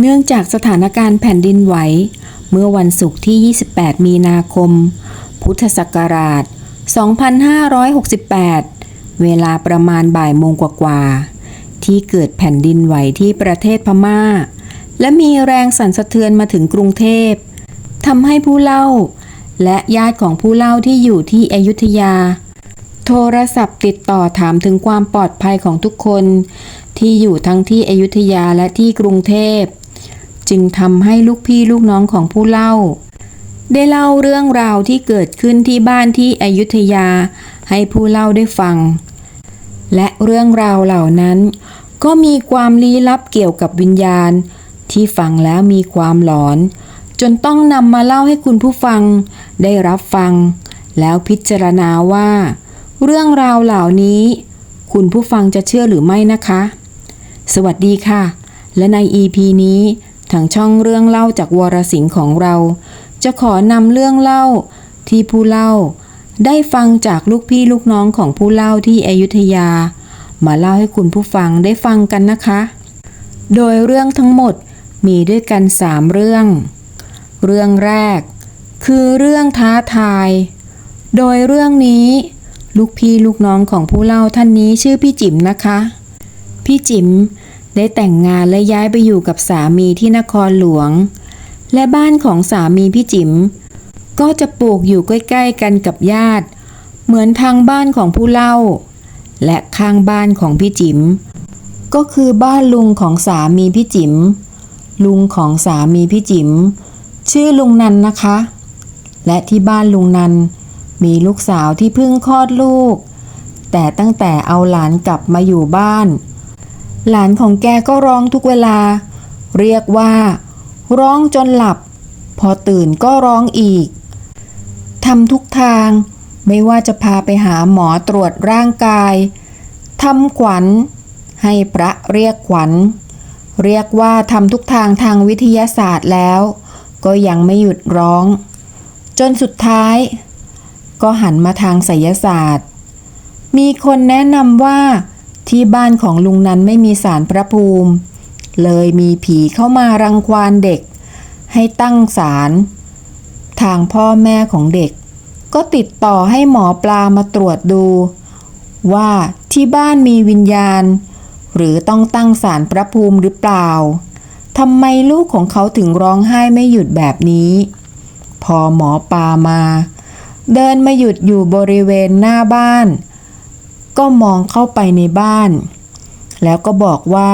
เนื่องจากสถานการณ์แผ่นดินไหว เมื่อวันศุกร์ที่ 28 มีนาคม พุทธศักราช 2568 เวลาประมาณบ่ายโมงกว่าๆ ที่เกิดแผ่นดินไหวที่ประเทศพม่า และมีแรงสั่นสะเทือนมาถึงกรุงเทพทำให้ผู้เล่า และญาติของผู้เล่าที่อยู่ที่อยุธยา โทรศัพท์ติดต่อถามถึงความปลอดภัยของทุกคนที่อยู่ทั้งที่อยุธยาและที่กรุงเทพ จึงทำให้ลูกพี่ลูกน้องของผู้เล่า ได้เล่าเรื่องราวที่เกิดขึ้นที่บ้านที่อยุธยาให้ผู้เล่าได้ฟัง และเรื่องราวเหล่านั้น ก็มีความลี้ลับเกี่ยวกับวิญญาณ ที่ฟังแล้วมีความหลอน จนต้องนำมาเล่าให้คุณผู้ฟัง ได้รับฟัง แล้วพิจารณาว่า เรื่องราวเหล่านี้ คุณผู้ฟังจะเชื่อหรือไม่นะคะ สวัสดีค่ะ และใน EP นี้ ทางช่องเรื่องเล่าจากวรสิงห์ของเรา จะขอนำเรื่องเล่าที่ผู้เล่า ได้ฟังจากลูกพี่ลูกน้องของผู้เล่าที่อยุธยา มาเล่าให้คุณผู้ฟังได้ฟังกันนะคะ โดยเรื่องทั้งหมดมีด้วยกันสามเรื่อง เรื่องแรก คือเรื่องท้าทาย โดยเรื่องนี้ ลูกพี่ลูกน้องของผู้เล่าท่านนี้ชื่อพี่จิ๋มนะคะ พี่จิ๋ม ได้แต่งงานและย้ายไปอยู่กับสามีที่นครหลวง และบ้านของสามีพี่จิ๋มก็จะปลูกอยู่ใกล้ๆกันกับญาติ เหมือนทางบ้านของผู้เล่า และข้างบ้านของพี่จิ๋มก็คือบ้านลุงของสามีพี่จิ๋มลุงของสามีพี่จิ๋มชื่อลุงนันนะคะ และที่บ้านลุงนันมีลูกสาวที่เพิ่งคลอดลูก แต่ตั้งแต่เอาหลานกลับมาอยู่บ้าน หลานของแกก็ร้องทุกเวลา เรียกว่า ร้องจนหลับ พอตื่นก็ร้องอีกทำทุกทาง ไม่ว่าจะพาไปหาหมอตรวจร่างกายทำขวัญ ให้พระเรียกขวัญ เรียกว่าทำทุกทางทางวิทยาศาสตร์แล้ว ก็ยังไม่หยุดร้อง จนสุดท้าย ก็หันมาทางไสยศาสตร์ มีคนแนะนำว่า ที่บ้านของลุงนั้นไม่มีสารพระภูมิ เลยมีผีเข้ามารังควานเด็ก ให้ตั้งศาลทางพ่อแม่ของเด็ก ก็ติดต่อให้หมอปลามาตรวจดู ว่าที่บ้านมีวิญญาณ หรือต้องตั้งศาลพระภูมิหรือเปล่าทำไมลูกของเขาถึงร้องไห้ไม่หยุดแบบนี้ พอหมอปลามา เดินมาหยุดอยู่บริเวณหน้าบ้าน ก็มองเข้าไปในบ้าน แล้วก็บอกว่า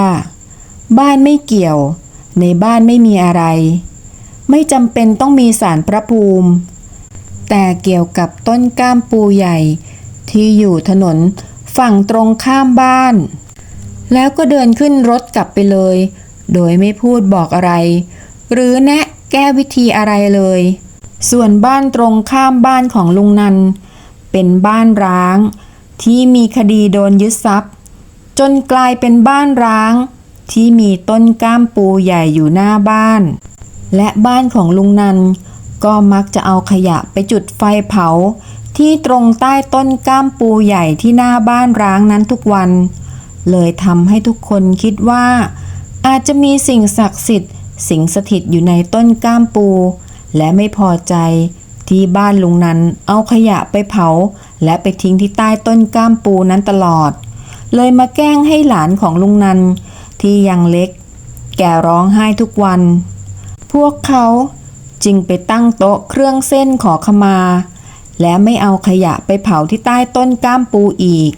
บ้านไม่เกี่ยว ในบ้านไม่มีอะไร ไม่จำเป็นต้องมีสารพระภูมิ แต่เกี่ยวกับต้นก้ามปูใหญ่ ที่อยู่ถนนฝั่งตรงข้ามบ้าน แล้วก็เดินขึ้นรถกลับไปเลย โดยไม่พูดบอกอะไร หรือแนะแก้วิธีอะไรเลย ส่วนบ้านตรงข้ามบ้านของลุงนัน เป็นบ้านร้าง ที่มีคดีโดนยึดทรัพย์ จนกลายเป็นบ้านร้าง ที่มีต้นก้ามปูใหญ่อยู่หน้าบ้าน และบ้านของลุงนันก็มักจะเอาขยะไปจุดไฟเผา ที่ตรงใต้ต้นก้ามปูใหญ่ที่หน้าบ้านร้างนั้นทุกวัน เลยทำให้ทุกคนคิดว่า อาจจะมีสิ่งศักดิ์สิทธิ์ สิงสถิตอยู่ในต้นก้ามปู และไม่พอใจ ที่บ้านลุงนันเอาขยะไปเผา และไปทิ้งที่ใต้ต้นก้ามปูนั้นตลอด เลยมาแกล้งให้หลานของลุงนันที่ยังเล็ก แก่ร้องไห้ทุกวัน พวกเขาจึงไปตั้งโต๊ะเครื่องเส้นขอขมา และไม่เอาขยะไปเผาที่ใต้ต้นก้ามปูอีก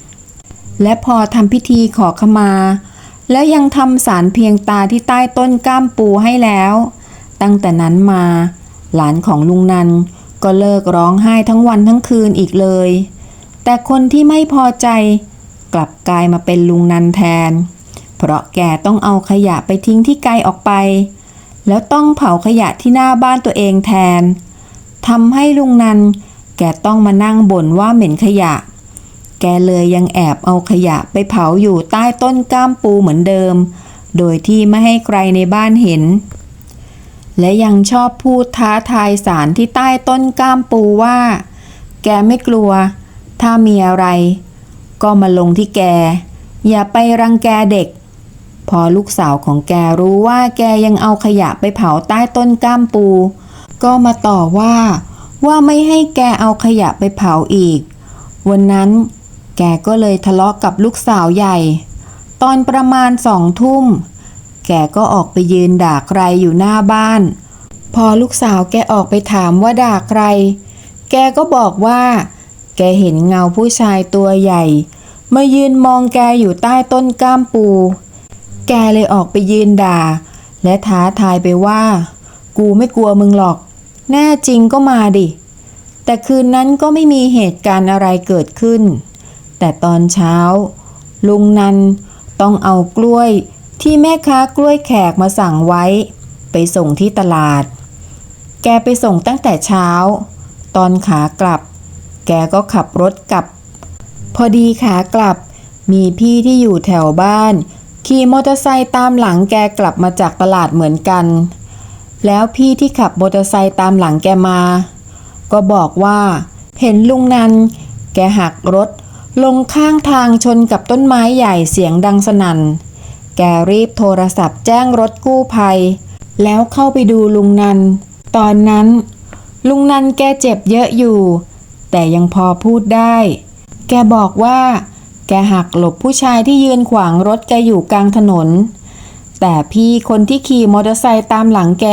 และพอทำพิธีขอขมา แล้วยังทำสารเพียงตาที่ใต้ต้นก้ามปูให้แล้ว ตั้งแต่นั้นมาหลานของลุงนัน ก็เลิกร้องไห้ทั้งวันทั้งคืนอีกเลย แต่คนที่ไม่พอใจ กลับกลายมาเป็นลุงนันแทน เพราะแกต้องเอาขยะไปทิ้งที่ไกลออกไป แล้วต้องเผาขยะที่หน้าบ้านตัวเองแทนทำให้ลุงนันแกต้องมานั่งบ่นว่าเหม็นขยะ แกเลยยังแอบเอาขยะไปเผาอยู่ใต้ต้นก้ามปูเหมือนเดิม โดยที่ไม่ให้ใครในบ้านเห็น และยังชอบพูดท้าทายสารที่ใต้ต้นก้ามปูว่า แกไม่กลัว ถ้ามีอะไร ก็มาลงที่แก อย่าไปรังแกเด็ก พอลูกสาวของแกรู้ว่าแกยังเอาขยะไปเผาใต้ต้นก้ามปู ก็มาต่อว่า ว่าไม่ให้แกเอาขยะไปเผาอีก วันนั้นแกก็เลยทะเลาะกับลูกสาวใหญ่ ตอนประมาณสองทุ่ม แกก็ออกไปยืนด่าใครอยู่หน้าบ้าน พอลูกสาวแกออกไปถามว่าด่าใคร แกก็บอกว่า แกเห็นเงาผู้ชายตัวใหญ่ มายืนมองแกอยู่ใต้ต้นก้ามปู แกเลยออกไปยืนด่า และท้าทายไปว่า กูไม่กลัวมึงหรอก แน่จริงก็มาดิ แต่คืนนั้นก็ไม่มีเหตุการณ์อะไรเกิดขึ้น แต่ตอนเช้า ลุงนันต้องเอากล้วย ที่แม่ค้ากล้วยแขกมาสั่งไว้ ไปส่งที่ตลาด แกไปส่งตั้งแต่เช้า ตอนขากลับ แกก็ขับรถกลับ พอดีขากลับ มีพี่ที่อยู่แถวบ้าน ขี่มอเตอร์ไซค์ตามหลังแกกลับมาจากตลาดเหมือนกัน แล้วพี่ที่ขับมอเตอร์ไซค์ตามหลังแกมา ก็บอกว่า เห็นลุงนัน แกหักรถ ลงข้างทางชนกับต้นไม้ใหญ่เสียงดังสนั่น แกรีบโทรศัพท์แจ้งรถกู้ภัย แล้วเข้าไปดูลุงนัน ตอนนั้น ลุงนันแกเจ็บเยอะอยู่ แต่ยังพอพูดได้ แกบอกว่า แกหักหลบผู้ชายที่ยืนขวางรถแกอยู่กลางถนน แต่พี่คนที่ขี่มอเตอร์ไซค์ตามหลังแก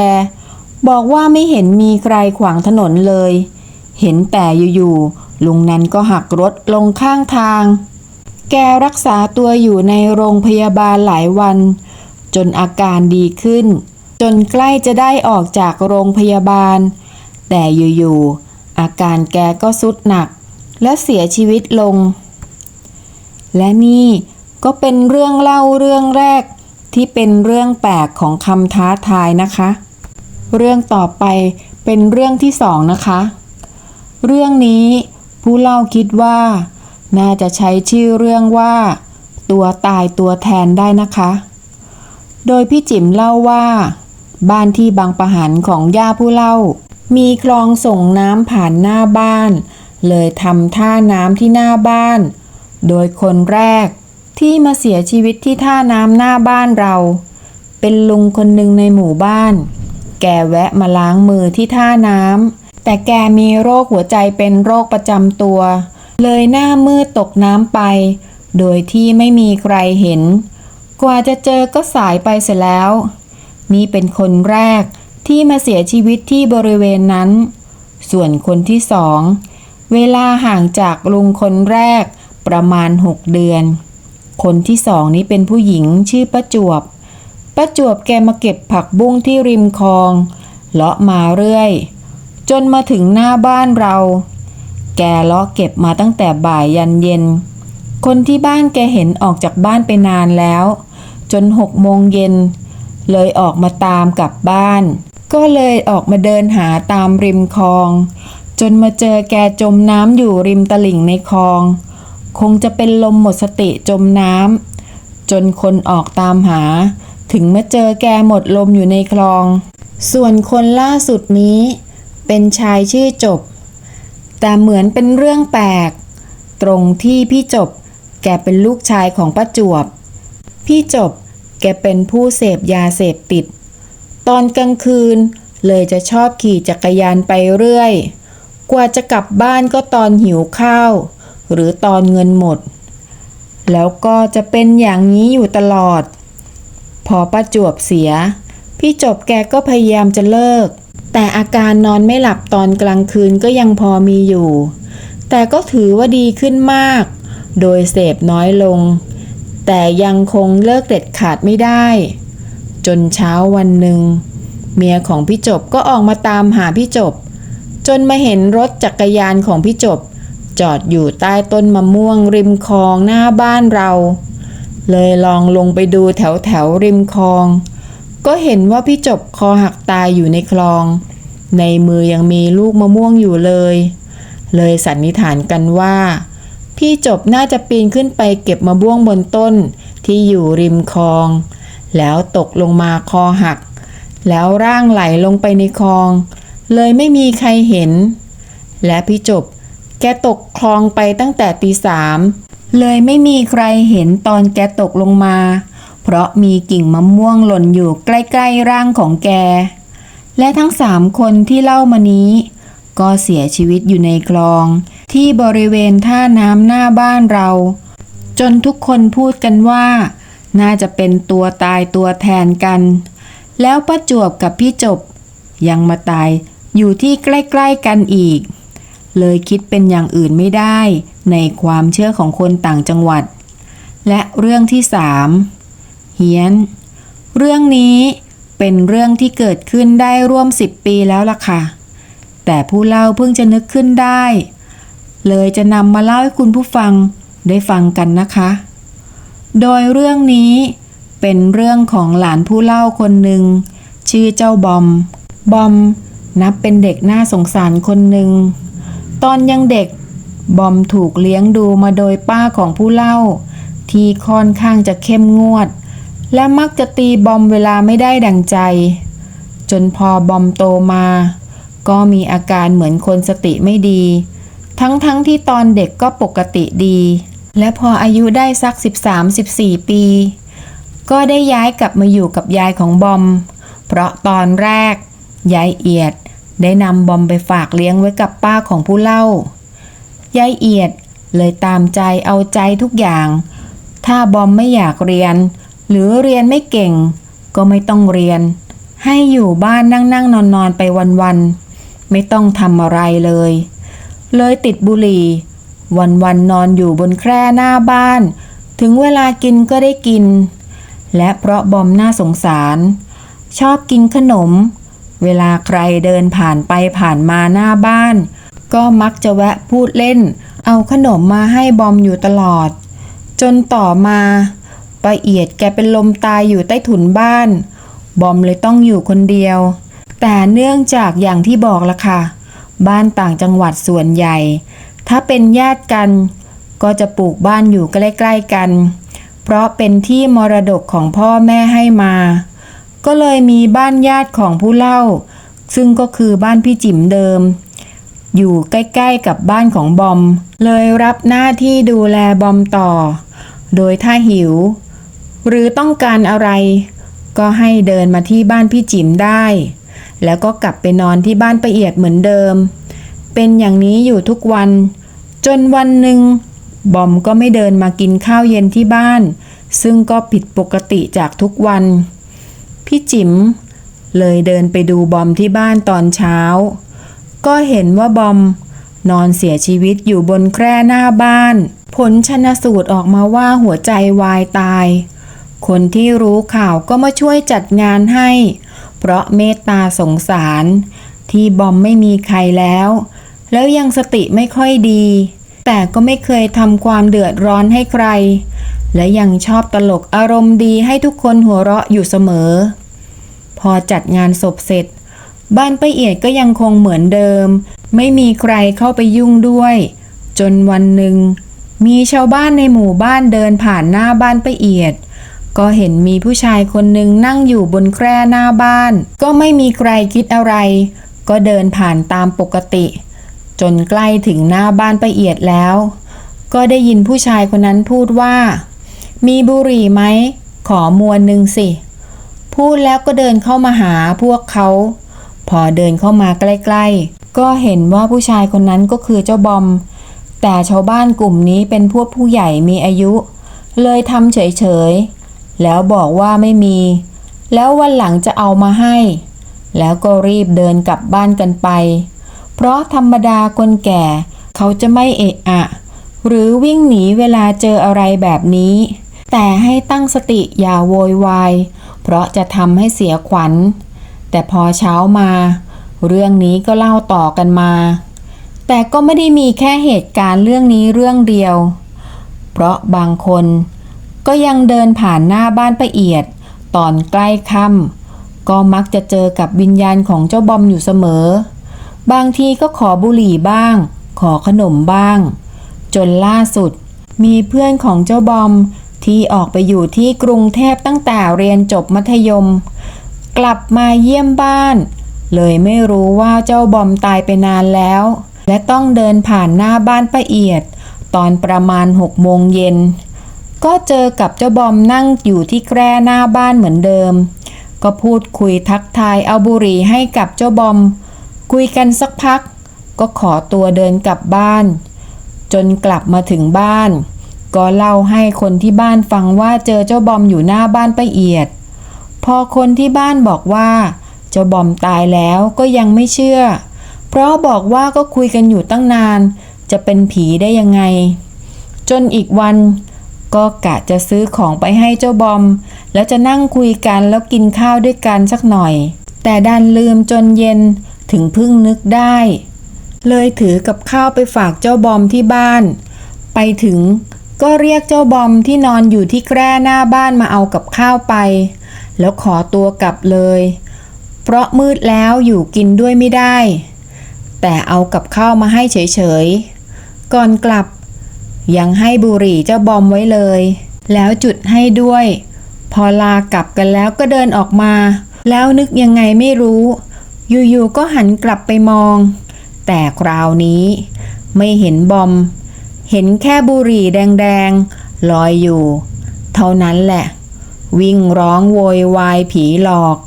บอกว่าไม่เห็นมีใครขวางถนนเลย เห็นแต่อยู่ๆลุงนันก็หักรถลงข้างทาง แกรักษาตัวอยู่ในโรงพยาบาลหลายวัน จนอาการดีขึ้น จนใกล้จะได้ออกจากโรงพยาบาล แต่อยู่ๆอาการแกก็สุดหนัก และเสียชีวิตลง และนี่ก็เป็นเรื่องเล่าเรื่องแรกที่เป็นเรื่องแปลกของคำท้าทายนะคะ เรื่องต่อไปเป็นเรื่องที่สองนะคะ เรื่องนี้ผู้เล่าคิดว่า น่าจะใช้ชื่อเรื่องว่า ตัวตายตัวแทนได้นะคะ โดยพี่จิ๋มเล่าว่า บ้านที่บางประหันของย่าผู้เล่า มีคลองส่งน้ำผ่านหน้าบ้าน เลยทำท่าน้ำที่หน้าบ้าน โดยคนแรกที่มาเสียชีวิตที่ท่าน้ำหน้าบ้านเรา เป็นลุงคนหนึ่งในหมู่บ้าน แกแวะมาล้างมือที่ท่าน้ำแต่แกมีโรคหัวใจเป็นโรคประจำตัว เลยหน้ามืดตกน้ำไป โดยที่ไม่มีใครเห็น กว่าจะเจอก็สายไปเสียแล้ว นี่เป็นคนแรกที่มาเสียชีวิตที่บริเวณนั้น ส่วนคนที่สอง เวลาห่างจากลุงคนแรกประมาณหกเดือน คนที่สองนี้เป็นผู้หญิงชื่อป้าจวบป้าจวบแกมาเก็บผักบุ้งที่ริมคลอง เลาะมาเรื่อย จนมาถึงหน้าบ้านเรา แกเลาะเก็บมาตั้งแต่บ่ายยันเย็น คนที่บ้านแกเห็นออกจากบ้านไปนานแล้ว จนหกโมงเย็น เลยออกมาตามกลับบ้าน ก็เลยออกมาเดินหาตามริมคลอง จนมาเจอแกจมน้ำอยู่ริมตลิ่งในคลอง คงจะเป็นลมหมดสติจมน้ำจนคนออกตามหา ถึงมาเจอแกหมดลมอยู่ในคลอง ส่วนคนล่าสุดนี้ เป็นชายชื่อจบ แต่เหมือนเป็นเรื่องแปลก ตรงที่พี่จบแกเป็นลูกชายของป้าจวบ พี่จบแกเป็นผู้เสพยาเสพติด ตอนกลางคืนเลยจะชอบขี่จักรยานไปเรื่อย กว่าจะกลับบ้านก็ตอนหิวข้าว หรือตอนเงินหมด แล้วก็จะเป็นอย่างนี้อยู่ตลอด พอป้าจวบเสีย พี่จบแกก็พยายามจะเลิก แต่อาการนอนไม่หลับตอนกลางคืนก็ยังพอมีอยู่ แต่ก็ถือว่าดีขึ้นมาก โดยเสพน้อยลง แต่ยังคงเลิกเด็ดขาดไม่ได้ จนเช้าวันหนึ่ง เมียของพี่จบก็ออกมาตามหาพี่จบ จนมาเห็นรถจักรยานของพี่จบ จอดอยู่ใต้ต้นมะม่วงริมคลองหน้าบ้านเรา เลยลองลงไปดูแถวแถวๆริมคลอง ก็เห็นว่าพี่จบคอหักตายอยู่ในคลอง ในมือยังมีลูกมะม่วงอยู่เลย เลยสันนิษฐานกันว่า พี่จบน่าจะปีนขึ้นไปเก็บมะม่วงบนต้นที่อยู่ริมคลอง แล้วตกลงมาคอหัก แล้วร่างไหลลงไปในคลอง เลยไม่มีใครเห็น และพี่จบแกตกคลองไปตั้งแต่ตีสามเลยไม่มีใครเห็นตอนแกตกลงมา เพราะมีกิ่งมะม่วงหล่นอยู่ใกล้ๆร่างของแก และทั้งสามคนที่เล่ามานี้ ก็เสียชีวิตอยู่ในคลอง ที่บริเวณท่าน้ำหน้าบ้านเรา จนทุกคนพูดกันว่า น่าจะเป็นตัวตายตัวแทนกัน แล้วประจวบกับพี่จบ ยังมาตายอยู่ที่ใกล้ๆกันอีก เลยคิดเป็นอย่างอื่นไม่ได้ ในความเชื่อของคนต่างจังหวัด และเรื่องที่สาม เฮียน เรื่องนี้เป็นเรื่องที่เกิดขึ้นได้ร่วมสิบปีแล้วล่ะค่ะ แต่ผู้เล่าเพิ่งจะนึกขึ้นได้ เลยจะนำมาเล่าให้คุณผู้ฟังได้ฟังกันนะคะ โดยเรื่องนี้เป็นเรื่องของหลานผู้เล่าคนหนึ่ง ชื่อเจ้าบอม บอมนับเป็นเด็กน่าสงสารคนหนึ่ง ตอนยังเด็ก บอมถูกเลี้ยงดูมาโดยป้าของผู้เล่า ที่ค่อนข้างจะเข้มงวด และมักจะตีบอมเวลาไม่ได้ดังใจ จนพอบอมโตมา ก็มีอาการเหมือนคนสติไม่ดี ทั้งๆทที่ตอนเด็กก็ปกติดี และพออายุได้สัก 13-14 ปี ก็ได้ย้ายกลับมาอยู่กับยายของบอม เพราะตอนแรก ยายเอียดได้นำบอมไปฝากเลี้ยงไว้กับป้าของผู้เล่า ยายเอียดเลยตามใจเอาใจทุกอย่าง ถ้าบอมไม่อยากเรียน หรือเรียนไม่เก่ง ก็ไม่ต้องเรียน ให้อยู่บ้านนั่งนั่งนอนนอนไปวันๆ ไม่ต้องทำอะไรเลย เลยติดบุหรี่วันวันๆนอนอยู่บนแคร่หน้าบ้าน ถึงเวลากินก็ได้กิน และเพราะบอมน่าสงสาร ชอบกินขนม เวลาใครเดินผ่านไปผ่านมาหน้าบ้าน ก็มักจะแวะพูดเล่น เอาขนมมาให้บอมอยู่ตลอด จนต่อมา ป้าเอียดแกเป็นลมตายอยู่ใต้ถุนบ้าน บอมเลยต้องอยู่คนเดียว แต่เนื่องจากอย่างที่บอกละค่ะ บ้านต่างจังหวัดส่วนใหญ่ ถ้าเป็นญาติกัน ก็จะปลูกบ้านอยู่ใกล้ๆกัน เพราะเป็นที่มรดกของพ่อแม่ให้มา ก็เลยมีบ้านญาติของผู้เล่า ซึ่งก็คือบ้านพี่จิ๋มเดิม อยู่ใกล้ๆกับบ้านของบอม เลยรับหน้าที่ดูแลบอมต่อโดยถ้าหิว หรือต้องการอะไร ก็ให้เดินมาที่บ้านพี่จิ๋มได้ แล้วก็กลับไปนอนที่บ้านประเอียดเหมือนเดิม เป็นอย่างนี้อยู่ทุกวัน จนวันหนึ่งบอมก็ไม่เดินมากินข้าวเย็นที่บ้าน ซึ่งก็ผิดปกติจากทุกวัน พี่จิ๋มเลยเดินไปดูบอมที่บ้านตอนเช้า ก็เห็นว่าบอม นอนเสียชีวิตอยู่บนแคร่หน้าบ้าน ผลชนสูตรออกมาว่าหัวใจวายตาย คนที่รู้ข่าวก็มาช่วยจัดงานให้ เพราะเมตตาสงสาร ที่บอมไม่มีใครแล้ว แล้วยังสติไม่ค่อยดี แต่ก็ไม่เคยทำความเดือดร้อนให้ใคร และยังชอบตลกอารมณ์ดีให้ทุกคนหัวเราะอยู่เสมอ พอจัดงานศพเสร็จ บ้านป้าเอียดก็ยังคงเหมือนเดิม ไม่มีใครเข้าไปยุ่งด้วย จนวันหนึ่งมีชาวบ้านในหมู่บ้านเดินผ่านหน้าบ้านป้าเอียด ก็เห็นมีผู้ชายคนหนึ่งนั่งอยู่บนแคร่หน้าบ้าน ก็ไม่มีใครคิดอะไร ก็เดินผ่านตามปกติ จนใกล้ถึงหน้าบ้านป้าเอียดแล้ว ก็ได้ยินผู้ชายคนนั้นพูดว่า มีบุหรี่ไหม ขอมวนหนึ่งสิ พูดแล้วก็เดินเข้ามาหาพวกเขา พอเดินเข้ามาใกล้ๆ ก็เห็นว่าผู้ชายคนนั้นก็คือเจ้าบอม แต่ชาวบ้านกลุ่มนี้เป็นพวกผู้ใหญ่มีอายุเลยทำเฉย แล้วบอกว่าไม่มี แล้ววันหลังจะเอามาให้ แล้วก็รีบเดินกลับบ้านกันไป เพราะธรรมดาคนแก่ เขาจะไม่เอะอะ หรือวิ่งหนีเวลาเจออะไรแบบนี้ แต่ให้ตั้งสติอย่าโวยวาย เพราะจะทำให้เสียขวัญ แต่พอเช้ามา เรื่องนี้ก็เล่าต่อกันมา แต่ก็ไม่ได้มีแค่เหตุการณ์เรื่องนี้เรื่องเดียว เพราะบางคน ก็ยังเดินผ่านหน้าบ้านป้าเอียด ตอนใกล้ค่ำก็มักจะเจอกับวิญญาณของเจ้าบอมอยู่เสมอ บางทีก็ขอบุหรี่บ้าง ขอขนมบ้าง จนล่าสุด มีเพื่อนของเจ้าบอมที่ออกไปอยู่ที่กรุงเทพตั้งแต่เรียนจบมัธยม กลับมาเยี่ยมบ้าน เลยไม่รู้ว่าเจ้าบอมตายไปนานแล้ว และต้องเดินผ่านหน้าบ้านป้าเอียด ตอนประมาณหกโมงเย็น ก็เจอกับเจ้าบอมนั่งอยู่ที่แคร่หน้าบ้านเหมือนเดิม ก็พูดคุยทักทายเอาบุหรี่ให้กับเจ้าบอม คุยกันสักพัก ก็ขอตัวเดินกลับบ้าน จนกลับมาถึงบ้าน ก็เล่าให้คนที่บ้านฟังว่าเจอเจ้าบอมอยู่หน้าบ้านป้าเอียด พอคนที่บ้านบอกว่า เจ้าบอมตายแล้วก็ยังไม่เชื่อ เพราะบอกว่าก็คุยกันอยู่ตั้งนาน จะเป็นผีได้ยังไง จนอีกวัน ก็กะจะซื้อของไปให้เจ้าบอม แล้วจะนั่งคุยกันแล้วกินข้าวด้วยกันสักหน่อย แต่ดันลืมจนเย็นถึงพิ่งนึกได้ เลยถือกับข้าวไปฝากเจ้าบอมที่บ้าน ไปถึงก็เรียกเจ้าบอมที่นอนอยู่ที่แคร่หน้าบ้านมาเอากับข้าวไป แล้วขอตัวกลับเลย เพราะมืดแล้วอยู่กินด้วยไม่ได้ แต่เอากับข้าวมาให้เฉยๆ ก่อนกลับ ยังให้บุหรี่เจ้าบอมไว้เลย แล้วจุดให้ด้วย พอลากลับกันแล้วก็เดินออกมา แล้วนึกยังไงไม่รู้ อยู่ๆก็หันกลับไปมอง แต่คราวนี้ไม่เห็นบอม เห็นแค่บุหรี่แดงๆลอยอยู่ เท่านั้นแหละ วิ่งร้องโวยวายผีหลอก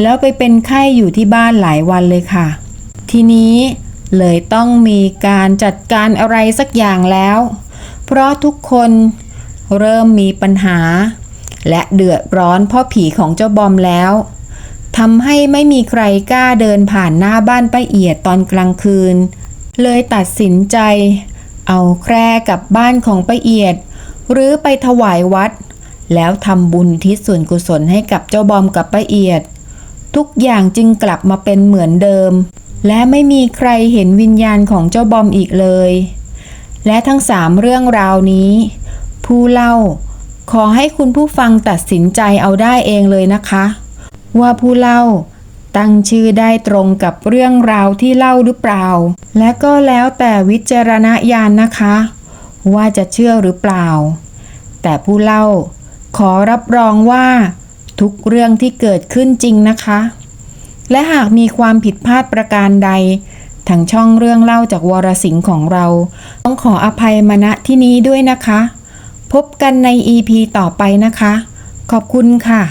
แล้วไปเป็นไข้อยู่ที่บ้านหลายวันเลยค่ะ ทีนี้เลยต้องมีการจัดการอะไรสักอย่างแล้ว เพราะทุกคนเริ่มมีปัญหา และเดือดร้อนเพราะผีของเจ้าบอมแล้วทำให้ไม่มีใครกล้าเดินผ่านหน้าบ้านป้าเอียดตอนกลางคืน เลยตัดสินใจ เอาแคร่กลับบ้านของป้าเอียด หรือไปถวายวัด แล้วทำบุญทิศส่วนกุศลให้กับเจ้าบอมกับป้าเอียด ทุกอย่างจึงกลับมาเป็นเหมือนเดิม และไม่มีใครเห็นวิญญาณของเจ้าบอมอีกเลย และทั้งสามเรื่องราวนี้ ผู้เล่า ขอให้คุณผู้ฟังตัดสินใจเอาได้เองเลยนะคะ ว่าผู้เล่า ตั้งชื่อได้ตรงกับเรื่องราวที่เล่าหรือเปล่า และก็แล้วแต่วิจารณญาณนะคะ ว่าจะเชื่อหรือเปล่า แต่ผู้เล่า ขอรับรองว่า ทุกเรื่องที่เกิดขึ้นจริงนะคะ และหากมีความผิดพลาดประการใด ทางช่องเรื่องเล่าจากวรสิงห์ของเรา ต้องขออภัยมาณที่นี้ด้วยนะคะ พบกันใน EP ต่อไปนะคะ ขอบคุณค่ะ